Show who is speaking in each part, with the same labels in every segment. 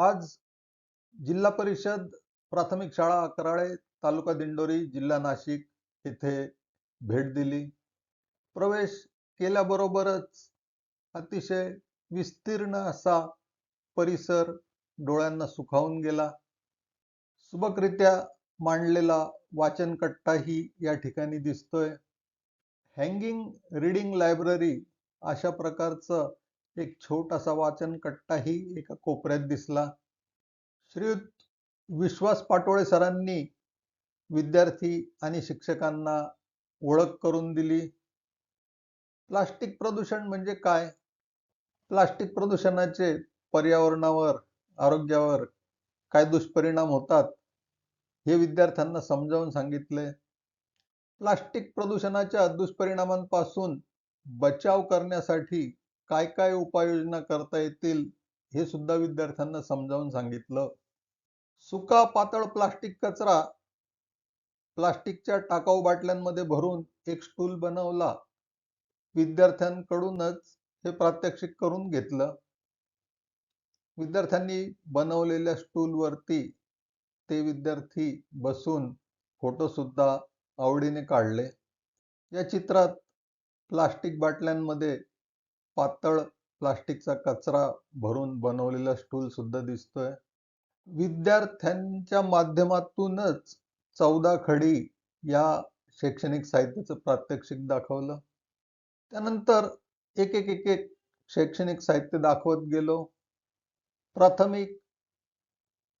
Speaker 1: आज जिल्हा परिषद प्राथमिक शाळा अकराळे तालुका दिंडोरी जिल्हा नाशिक येथे भेट दिली. प्रवेश केल्याबरोबरच अतिशय विस्तीर्ण असा परिसर डोळ्यांना सुखावून गेला. सुबकरित्या मांडलेला वाचनकट्टाही या ठिकाणी दिसतोय. हँगिंग रीडिंग लायब्ररी अशा प्रकारचं एक छोटासा वाचन कट्टाही एका कोपऱ्यात दिसला. श्रीयुत विश्वास पाटोळे सरांनी विद्यार्थी आणि शिक्षकांना ओळख करून दिली. प्लास्टिक प्रदूषण म्हणजे काय? प्लास्टिक प्रदूषणाचे पर्यावरणावर आरोग्यावर काय दुष्परिणाम होतात? हे विद्यार्थ्यांना समजावून सांगितले. प्लास्टिक प्रदूषणाच्या दुष्परिणामांपासून बचाव करण्यासाठी काय काय उपाययोजना करता येतील हे सुद्धा विद्यार्थ्यांना समजावून सांगितलं. सुका पातळ प्लास्टिक कचरा प्लास्टिकच्या टाकाऊ बाटल्यांमध्ये भरून एक स्टूल बनवला. विद्यार्थ्यांकडूनच हे प्रात्यक्षिक करून घेतलं. विद्यार्थ्यांनी बनवलेल्या स्टूलवरती ते विद्यार्थी बसून फोटो सुद्धा आवडीने काढले. या चित्रात प्लास्टिक बाटल्यांमध्ये पातळ प्लास्टिकचा कचरा भरून बनवलेला स्टूल सुद्धा दिसतोय. विद्यार्थ्यांच्या माध्यमातूनच चौदा खडी या शैक्षणिक साहित्याचं प्रात्यक्षिक दाखवलं. त्यानंतर एक एक एक एक शैक्षणिक साहित्य दाखवत गेलो. प्राथमिक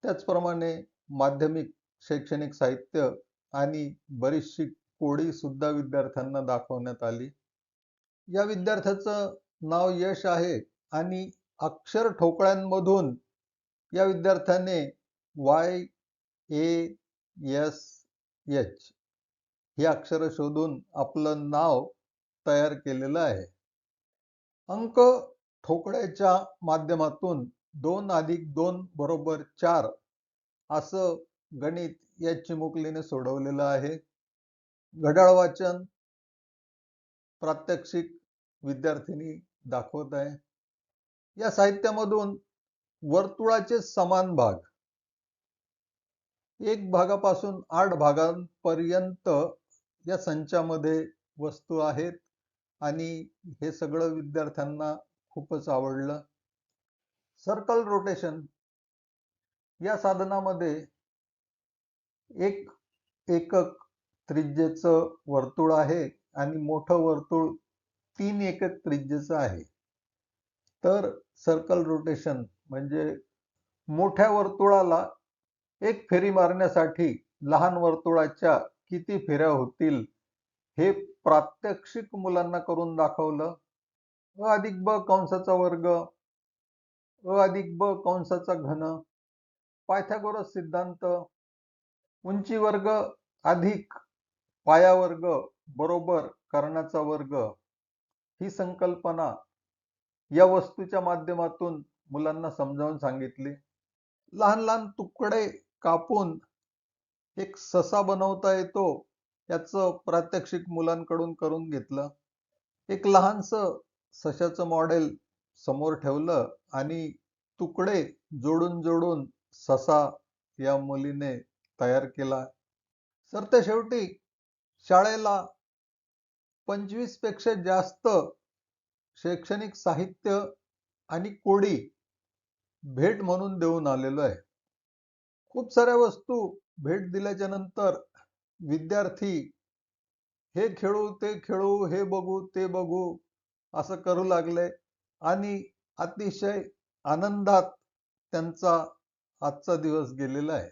Speaker 1: त्याचप्रमाणे माध्यमिक शैक्षणिक साहित्य आणि बरीचशी कोडी सुद्धा विद्यार्थ्यांना दाखवण्यात आली. या विद्यार्थ्याचं नाव यश आहे आणि अक्षर ठोकळ्यांमधून या विद्यार्थ्याने वाय ए एस एच ही अक्षर शोधून आपलं नाव तयार केलेलं आहे. अंक ठोकळ्याच्या माध्यमातून दोन अधिक दोन बरोबर चार असं गणित या चिमुकलीने सोडवलेलं आहे. घड्याळ वाचन प्रात्यक्षिक विद्यार्थिनी दाखवत आहे. या साहित्यामधून वर्तुळाचे समान भाग एक भागापासून आठ भागांपर्यंत या संचामध्ये वस्तू आहेत आणि हे सगळं विद्यार्थ्यांना खूपच आवडलं. सर्कल रोटेशन या साधनामध्ये एक एकक त्रिज्येचं वर्तुळ आहे आणि मोठं वर्तुळ तीन एकक त्रिज्येचं आहे. तर सर्कल रोटेशन म्हणजे मोठ्या वर्तुळाला एक फेरी मारण्यासाठी लहान वर्तुळाच्या किती फेऱ्या होतील हे प्रात्यक्षिक मुलांना करून दाखवलं. अ अधिक ब कंसाचा वर्ग अ अधिक ब कंसाचा घन पायथागोरस सिद्धांत उंची वर्ग अधिक पाया वर्ग बरोबर कर्णाचा वर्ग ही संकल्पना या वस्तूच्या माध्यमातून मुलांना समजावून सांगितली. लहान लहान तुकडे कापून एक ससा बनवता येतो याचं प्रात्यक्षिक मुलांकडून करून घेतलं. एक लहानस सशाचं मॉडेल समोर ठेवलं आणि तुकडे जोडून जोडून ससा या मुलीने तयार केला. तर ते शेवटी शाळेला पंचवीसपेक्षा जास्त शैक्षणिक साहित्य आणि कोडी भेट म्हणून देऊन आलेलो आहे. खूप साऱ्या वस्तू भेट दिल्याच्या नंतर विद्यार्थी हे खेळू ते खेळू हे बघू ते बघू असं करू लागले आणि अतिशय आनंदात त्यांचा आजचा दिवस गेलेला आहे.